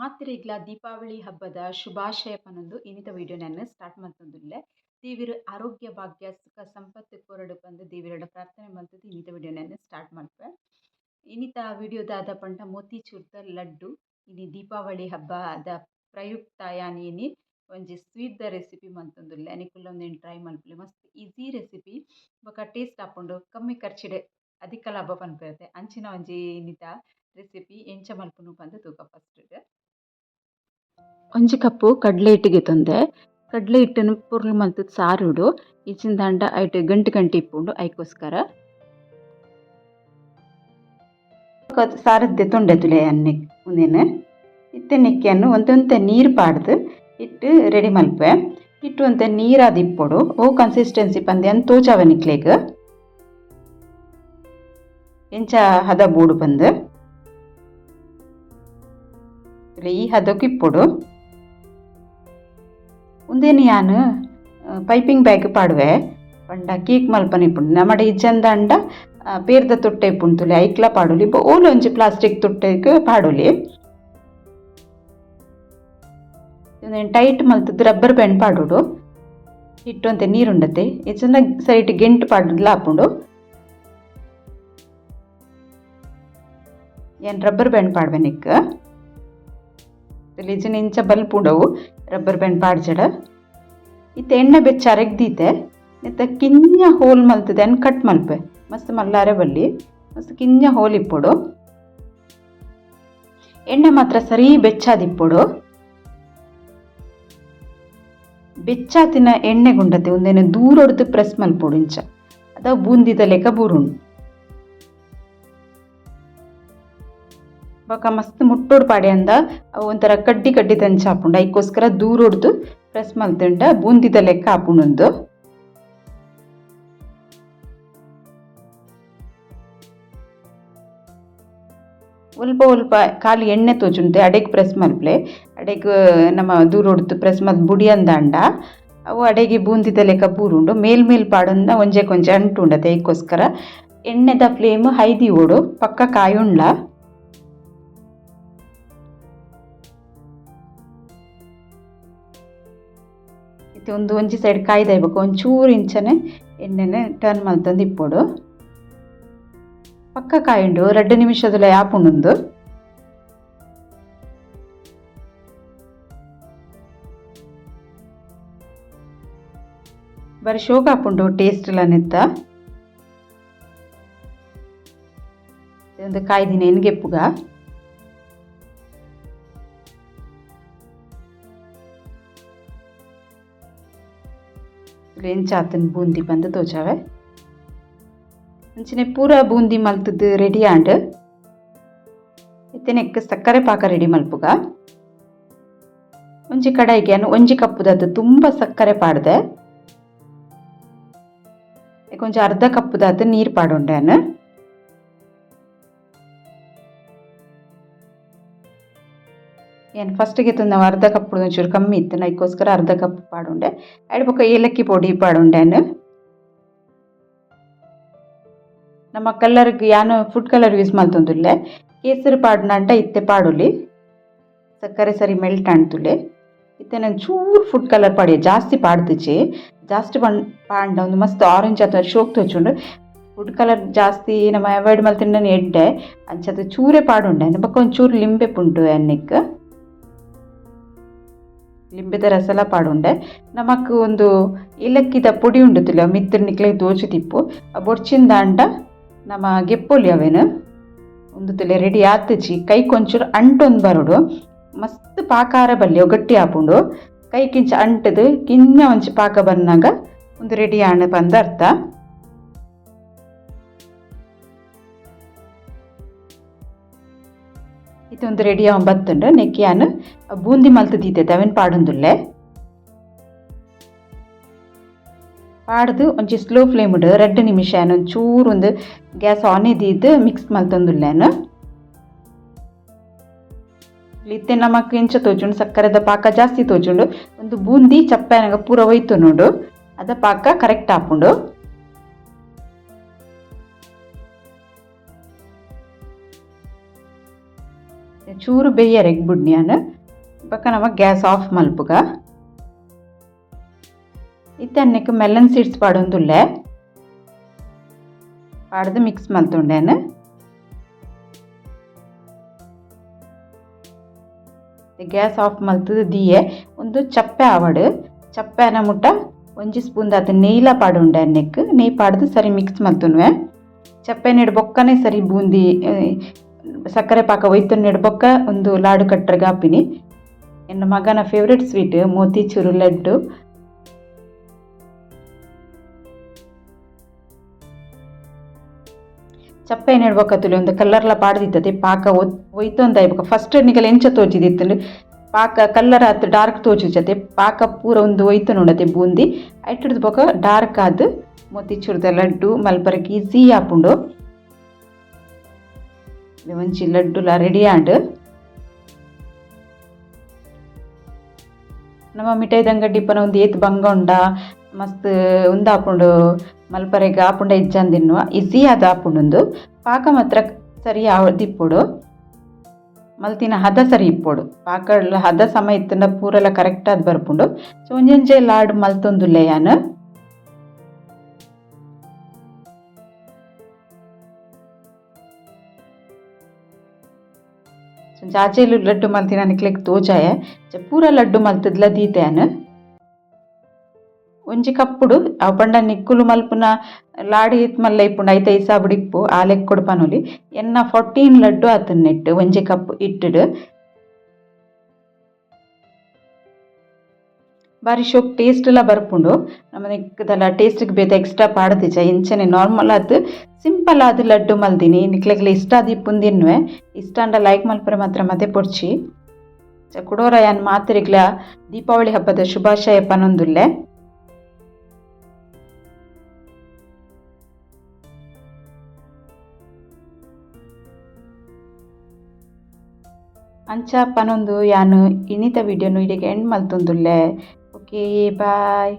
ಮಾತ್ರೆಗ್ಲ ದೀಪಾವಳಿ ಹಬ್ಬದ ಶುಭಾಶಯ ಪನೊಂದು ಇನಿತ ವಿಡಿಯೋನನ್ನು ಸ್ಟಾರ್ಟ್ ಮಂತೊಂದುಲ್ಲೆ ದೇವೆರ್ ಆರೋಗ್ಯ ಭಾಗ್ಯ, ಸುಖ, ಸಂಪತ್ತು ಕೊರಡು ಪಂದ್ ದೇವಿರಡ ಪ್ರಾರ್ಥನೆ ಮಂತುದು ಇನಿತ ವಿಡಿಯೋನನ್ನು ಸ್ಟಾರ್ಟ್ ಮಲ್ಪೆ ಇನಿತ ವಿಡಿಯೋದಾದ ಪಂಡ ಮೋತಿಚೂರ್ದ ಲಡ್ಡು. ಇನಿ ದೀಪಾವಳಿ ಹಬ್ಬದ ಪ್ರಯುಕ್ತ ಯಾನ್ ಇನಿ ಒಂಜಿ ಸ್ವೀಟ್ದ ರೆಸಿಪಿ ಮಂತೊಂದುಲ್ಲೆ ಅನಿಕುಲ್ಲೊಂದೇನು ಟ್ರೈ ಮಲ್ಪುಲೆ ಮಸ್ತ್ ಈಸಿ ರೆಸಿಪಿ ಬೊಕ ಟೇಸ್ಟ್ ಆಪುಂಡು ಕಮ್ಮಿ ಖರ್ಚಿಡೆ ಅಧಿಕ ಲಾಭ ಪನ್ಪೆರ್ತೆ ಅಂಚಿನ ಒಂಜಿ ಇನ್ನಿತ ರೆಸಿಪಿ ಎಂಚ ಮಲ್ಪುನು ಪಂದ್ ತೂಕ ಫಸ್ಟ್ ಒಂಜಿ ಕಪ್ಪು ಕಡ್ಲೆ ಹಿಟ್ಟಿಗೆ ತಂದೆ. ಕಡ್ಲೆ ಹಿಟ್ಟನ್ನು ಪೊರ್ಲು ಸಾರು ಸಾರುಡು ಈಚಿನ ದಾಂಡ ಐಟ್ ಗಂಟು ಗಂಟು ಇಪ್ಪುಂಡು ಐಕೋಸ್ಕರ. ಸಾರದ್ದೆ ತೊಂಡೆ ತುಲೆ ಅನ್ನೆ ಉಂದೆನ್. ಇತ್ತೆ ನೆಕ್ಕೆಯನ್ನು ಒಂದೊಂದೆ ನೀರು ಪಾಡ್ದು ಹಿಟ್ಟು ರೆಡಿ ಮಲ್ಪೆ. ಹಿಟ್ಟು ಒಂತೆ ನೀರಾದ ಇಪ್ಪೊಡು. ಓ ಕನ್ಸಿಸ್ಟೆನ್ಸಿ ಪಂದೆ ಅಂತ ತೋಚಾವ ನಿಕ್ಲೆಗ್. ಎಂಚ ಹದ ಬೂಡು ಬಂದು ಈ ಹದಕ್ಕೆ ಇಪ್ಪೊಡು ಉಂದೇನು ಯಾನ್ ಪೈಪಿಂಗ್ ಬ್ಯಾಗ್ ಪಾಡುವೆ, ಪಂಡ ಕೇಕ್ ಮಲ್ಪನೆ ಇಪ್ಪುಂಡು ನಮ್ಮಡೆ ಇಜ್ಜಂದ ಅಂಡ ಪೇರ್ದ ತೊಟ್ಟೆ ಇಪ್ಪುಂಡು ಐಕ್ಲ ಪಾಡೊಲಿ. ಓಲು ಒಂಜಿ ಪ್ಲಾಸ್ಟಿಕ್ ತೊಟ್ಟೆಗ್ ಪಾಡೊಲಿ. ಟೈಟ್ ಮಲ್ತದ್ದು ರಬ್ಬರ್ ಬ್ಯಾಂಡ್ ಪಾಡೋಡು. ಹಿಟ್ಟು ಅಂತ ನೀರುಂಡತೆ. ಇಚ್ಚಂದ ಸೈಟ್ ಗೆಂಟು ಪಾಡುದ್ಲ ಹಾಕೊಂಡು ಏನು ರಬ್ಬರ್ ಬ್ಯಾಂಡ್ ಪಾಡ್ವೆ ನಿಕ್ ಇಜಿನ ಇಂಚ ಬಲ್ಪ್ ಉಂಡವು, ರಬ್ಬರ್ ಬ್ಯಾಂಡ್ ಪಾಡ್ಜಡ. ಇತ್ತೆ ಎಣ್ಣೆ ಬೆಚ್ಚ ಅರಗ್ದೀತೆ ನೆತ್ತ ಕಿಂಜ ಹೋಲ್ ಮಲ್ತದೆ ಅನ್ ಕಟ್ ಮಲ್ಪೆ, ಮಸ್ತ್ ಮಲ್ಲಾರೆ ಬಲ್ಲಿ, ಮಸ್ತ್ ಕಿಂಜ ಹೋಲ್ ಇಪ್ಪೊಡು. ಎಣ್ಣೆ ಮಾತ್ರ ಸರಿ ಬೆಚ್ಚಾದಿಪ್ಪೊಡು ಬೆಚ್ಚಾತಿನ ಎಣ್ಣೆ ಗುಂಡತೆ, ಒಂದೇನೆ ದೂರ ಹೊಡೆದು ಪ್ರೆಸ್ ಮಲ್ಪೊಡು ಇಂಚ. ಅದ ಬೂಂದಿದ ಲೆಕ್ಕ ಬೂರುಂಡು ಬೊಕ ಮಸ್ತ್ ಮುಟ್ಟೋಡು ಪಾಡೆ ಅಂದ. ಅವು ಒಂಥರ ಕಡ್ಡಿ ಕಡ್ಡಿ ತಂಚ ಹಾಪುಂಡು ಐಕೋಸ್ಕರ ದೂರ ಹೊಡೆದು ಪ್ರೆಸ್ ಮಲ್ತಂಡ ಬೂಂದಿದ ಲೆಕ್ಕ ಹಾಪುಣಂದು ಒಲ್ಪ ಒಲ್ಪ ಖಾಲಿ ಎಣ್ಣೆ ತೋಜುಂತೆ ಅಡೆಗ್ ಪ್ರೆಸ್ ಮಲ್ಪ್ಲೆ ಅಡೆಗ್ ನಮ್ಮ ದೂರ ಹೊಡೆದು ಪ್ರೆಸ್ ಮಲ್ತ್ ಬುಡಿ ಅಂದಾಂಡ ಅವು ಅಡೆಗೆ ಬೂಂದಿದ ಲೆಕ್ಕ ಪೂರುಂಡು. ಮೇಲ್ ಮೇಲ್ ಪಾಡಂದ ಒಂಜೆ ಕೊಂಚ ಅಂಟುಂಡತೆ ಇಕ್ಕೋಸ್ಕರ ಎಣ್ಣೆದ ಫ್ಲೇಮ್ ಹೈದಿ ಓಡು. ಪಕ್ಕ ಕಾಯುಂಡ್ಲ. ಒಂದು ಒಂಜಿ ಸೈಡ್ ಕಾಯ್ದಾಯ್ಬೇಕು ಒಂಚೂರು ಇಂಚನೆ ಎಣ್ಣೆನೆ ಟರ್ನ್ ಮಲ್ತಂದು ಇಪ್ಪೊಡು ಪಕ್ಕ ಕಾಯುಂಡು ರಡ್ಡು ನಿಮಿಷದಲ ಆಪುಂಡು ಬರೀ ಶೋಕ ಆಪುಂಡು ಟೇಸ್ಟ್ ಎಲ್ಲ ನೆತ್ತ ಒಂದು ಕಾಯ್ದಿನ ಎನ್ಗೆಪ್ಪುಗ ಎಂಚಾತನ್ ಬೂಂದಿ ಬಂದು ತೋಜಾವೆ. ಅಂಚನೆ ಪೂರ ಬೂಂದಿ ಮಲ್ತದ್ದು ರೆಡಿ ಆಂಡ್. ಇತ್ತೆನೆಕ್ ಸಕ್ಕರೆ ಪಾಕ ರೆಡಿ ಮಲ್ಪುಗ. ಒಂಜಿ ಕಡಾಯಿಗೆ ಅನ್ನು ಒಂಜಿ ಕಪ್ಪುದದ್ದು ತುಂಬ ಸಕ್ಕರೆ ಪಾಡ್ದೆ. ಕೊಂಚ ಅರ್ಧ ಕಪ್ಪುದಾದ ನೀರು ಪಾಡೊಂಡೆ ಅನ್ನು. ಏನು ಫಸ್ಟಿಗೆ ನಾವು ಅರ್ಧ ಕಪ್ ಒಂಚೂರು ಕಮ್ಮಿ ಇತ್ತು ನೈಕೋಸ್ಕರ ಅರ್ಧ ಕಪ್ ಪಾಡುಂಡೆ ಅಡ್ ಬೊಕ ಏಲಕ್ಕಿ ಪೊಡಿ ಪಾಡುಂಡೆ ನಮ್ಮ ಕಲರ್ಗೆ ಯಾನು ಫುಡ್ ಕಲರ್ ಯೂಸ್ ಮಲ್ತೊಂದುಲ್ಲೆ ಕೇಸರಿ ಪಾಡ್ನಂಟ ಇತ್ತೆ ಪಾಡುಲಿ ಸಕ್ಕರೆ ಸರಿ ಮೆಲ್ಟ್ ಅಂಟುಲೆ ಇತ್ತೆ ನಾನು ಚೂರು ಫುಡ್ ಕಲರ್ ಪಾಡಿ ಜಾಸ್ತಿ ಪಾಡ್ದಿಚ್ಚಿ ಜಾಸ್ತಿ ಪಣ್ ಪಾಂಡ ಒಂದು ಮಸ್ತ್ ಆರೆಂಜ್ ಅಥವಾ ಶೋಕ್ ತೋಚುಂಡು ಫುಡ್ ಕಲರ್ ಜಾಸ್ತಿ ನಮ್ಮ ಅವಾಯ್ಡ್ ಮಲ್ತಿಂಡ ಎಡ್ಡೆ ಅಂಚದ ಚೂರೆ ಪಾಡುಂಡೆ ಬೊಕ ಒಂಚೂರು ಲಿಂಬೆ ಪುಂಟು ಎಣ್ಣೆಕ್ ಲಿಂಬೆದ ರಸಲ ಪಾಡುಂಡೆ. ನಮಕ್ ಒಂದು ಪುಡಿ ಉಂಡು ತುಲೆ ಮಿತ್ರ ನಿಕ್ಲೆ ದೋಚು ಆ ಬೊಡ್ಚಿಂದ ಅಂಡ ನಮ್ಮ ಗೆಪ್ಪೊಲಿ ಒಂದು ತಲೆ ರೆಡಿ ಆತಚಿ. ಕೈ ಕೊಂಚೂರು ಅಂಟೊಂದು ಬರೋಡು. ಮಸ್ತ್ ಪಾಕಾರ ಬಲ್ಲೆ ಗಟ್ಟಿ ಆಪುಂಡು. ಕೈ ಕಿಂಚ ಅಂಟದು ಕಿನ್ನ ಒಂಚಿ ಪಾಕ ಬಂದಾಗ ಒಂದು ರೆಡಿ ಆಣ ಬಂದ ಅರ್ಥ. ಇದೊಂದು ರೆಡಿ ಆಗ ಬತ್ತುಂಡು ನೆಕ್ಕಿ ಯಾನು ಬೂಂದಿ ಮಲ್ತು ದೀತೈತೆ ಅವೇನು ಪಾಡೊಂದುಲ್ಲೆ ಪಾಡ್ದು ಒಂಚಿ ಸ್ಲೋ ಫ್ಲೇಮ್ ಉಂಡು ಎರಡು ನಿಮಿಷ ಒಂದು ಚೂರು ಒಂದು ಗ್ಯಾಸ್ ಆನ್ ಇದ್ದಿದ್ದು ಮಿಕ್ಸ್ ಮಲ್ತೊಂದುಲ್ಲೇನು ಇತ್ತೆ ನಮಕ್ ಎಂಚ ತೋಜುಂಡು ಸಕ್ಕರೆದ ಪಾಕ ಜಾಸ್ತಿ ತೋಜುಂಡು ಒಂದು ಬೂಂದಿ ಚಪ್ಪೆನಾಗ ಪೂರ ಒಯ್ತು ನೋಡು ಅದ ಪಾಕ ಕರೆಕ್ಟ್ ಆಪುಂಡು ಚೂರು ಬೇಯರೆಗ್ ಬುಡ್ನಿಯಾನು ಬಕ್ಕ ನಮ gas off ಮಲ್ಪುಗ ಇತ್ತನ್ನಕ್ಕೆ melon seeds ಪಾಡೊಂದುಲ್ಲೆ ಪಾಡ್ದು mix ಮಲ್ತುಂಡೇನು gas off ಮಲ್ತದು ದಿಯೆ ಒಂದು ಚಪ್ಪೆ ಆವಡು ಚಪ್ಪೆನ ಮುಟ್ಟ ಒಂಜಿ ಸ್ಪೂನ್ ದಾತ ನೆಯ್ಲ ಪಾಡುಂಡೆ ಅನ್ನೆಕ್ ನೆಯ್ ಪಾಡ್ದು ಸರಿ ಮಿಕ್ಸ್ ಮಲ್ತುನ್ವೆ ಚಪ್ಪೆ ನೆಡ್ ಬೊಕ್ಕನೆ ಸರಿ ಬೂಂದಿ ಆ, ಸಕ್ಕರೆ ಪಾಕ ಒಯ್ತು ನೆಡ್ಬೊಕ್ಕ ಒಂದು ಲಾಡು ಕಟ್ಟ್ರಗ ಹಾಪಿನಿ ನನ್ನ ಮಗನ ಫೇವ್ರೆಟ್ ಸ್ವೀಟ್ ಮೋತಿಚೂರು ಲಡ್ಡು. ಚಪ್ಪೆ ನೆಡ್ಬೇಕತ್ತುಲಿ ಒಂದು ಕಲ್ಲರ್ಲ ಪಾಡ್ದಿತ್ತತೆ, ಪಾಕ ಒತ್ ಒಯ್ತು ಅಂತ ಇವಾಗ ಫಸ್ಟ್ ನಿಗಲ ಎಂಚ ತೋಚಿದಿತ್ತು ಪಾಕ ಕಲ್ಲರ್ ಆತು ಡಾರ್ಕ್ ತೋಜುಜತೆ ಪಾಕ ಪೂರ ಒಂದು ಒಯ್ತು ನೋಡತ್ತೆ ಬೂಂದಿ. ಐಟಿಡ್ದು ಬೊಕ ಡಾರ್ಕ್ ಆದ್ ಮೋತಿಚೂರ್ದ ಲಡ್ಡು ಮಲ್ಬರ್ಗಿ ಈಸಿ ಆಪುಂಡು. ಒಂಜಿ ಲಡ್ಡುಲ ರೆಡಿ ನಮ್ಮ ಮಿಠಾಯಿ ಅಂಗಡಿ ಪನ ಒಂದು ಏತ್ ಬಂಗ ಉಂಡ ಮಸ್ತ್ ಉಂದಾಪುಂಡು ಮಲ್ಪರೆಗ್ ಆಪುಂಡ ಇಜ್ಜಂದ್ ತಿನ್ನುವ ಈಸಿ ಆದ ಆಪುಂಡು ಪಾಕ ಮಾತ್ರ ಸರಿ ದಿಪ್ಪುಡು ಮಲ್ತಿನ ಹದ ಸರಿ ಇಪ್ಪೋಡು ಪಾಕಡ್ಲ ಹದ ಸಮ ಇತ್ತಂಡ ಕರೆಕ್ಟ್ ಆದ್ ಬರ್ಪುಂಡು ಸೊ ಒಂಜೊಂಜೆ ಲಾಡ್ ಮಲ್ತೊಂದುಲ್ಲೆ ಯಾನ್ ಜಾಜೆಲು ಲಡ್ಡು ಮಲ್ತಿನ ನಿಕ್ಲೆಗ್ ತೋಜಾಯೆ. ಜ ಪೂರ ಲಡ್ಡು ಮಲ್ತದ್ಲ ದೀತೆಯನ್ ಒಂಜಿ ಕಪ್ಪುಡು, ಅವು ಪಂಡ ನಿಕ್ಕುಲು ಮಲ್ಪುನ ಲಾಡಿ ಇತ್ ಮಲ್ಲ ಇಪ್ಪುಂಡು ಐತ ಐಸಾಬುಡು ಇಪ್ಪು ಆ ಲೆಕ್ಕ ಕೊಡ್ಪನೊಲಿ ಎನ್ನ ಫೋರ್ಟೀನ್ ಲಡ್ಡು ಆತನ್ ನೆಟ್ ಒಂಜಿ ಕಪ್ ಇಟ್ಟುಡು. ಬಾರಿ ಶೋಕ್ ಟೇಸ್ಟ್ ಎಲ್ಲ ಬರ್ಪುಂಡು. ನಮ್ಮ ನಿಕ್ಕದಲ್ಲ ಟೇಸ್ಟಿಗೆ ಬೇತೆ ಎಕ್ಸ್ಟ್ರಾ ಪಾಡ್ದಿಜ ಇಂಚನೆ ನಾರ್ಮಲ್ ಆದ್ ಸಿಂಪಲ್ ಆದ ಲಡ್ಡು ಮಲ್ದಿನಿ. ನಿಕ್ಲೆಗ್ಲ ಇಷ್ಟ ಇಪ್ಪುನ್ ಇಷ್ಟ ಅಂಡ ಲೈಕ್ ಮಲ್ಪರೆ ಮಾತ್ರ ಮತ್ತೆ ಪೊಡ್ಚಿ. ಚ ಕುಡೋರ ಯಾನ್ ಮಾತಿರಿಗ್ಲ ದೀಪಾವಳಿ ಹಬ್ಬದ ಶುಭಾಶಯ ಪನೊಂದುಲ್ಲೆ. ಅಂಚ ಪನೊಂದು ಯಾನು ಇನ್ನಿತ ವಿಡಿಯೋನು ಇಡೆಗೆ ಎಂಡ್ ಮಲ್ತೊಂದುಲ್ಲೆ. Okay bye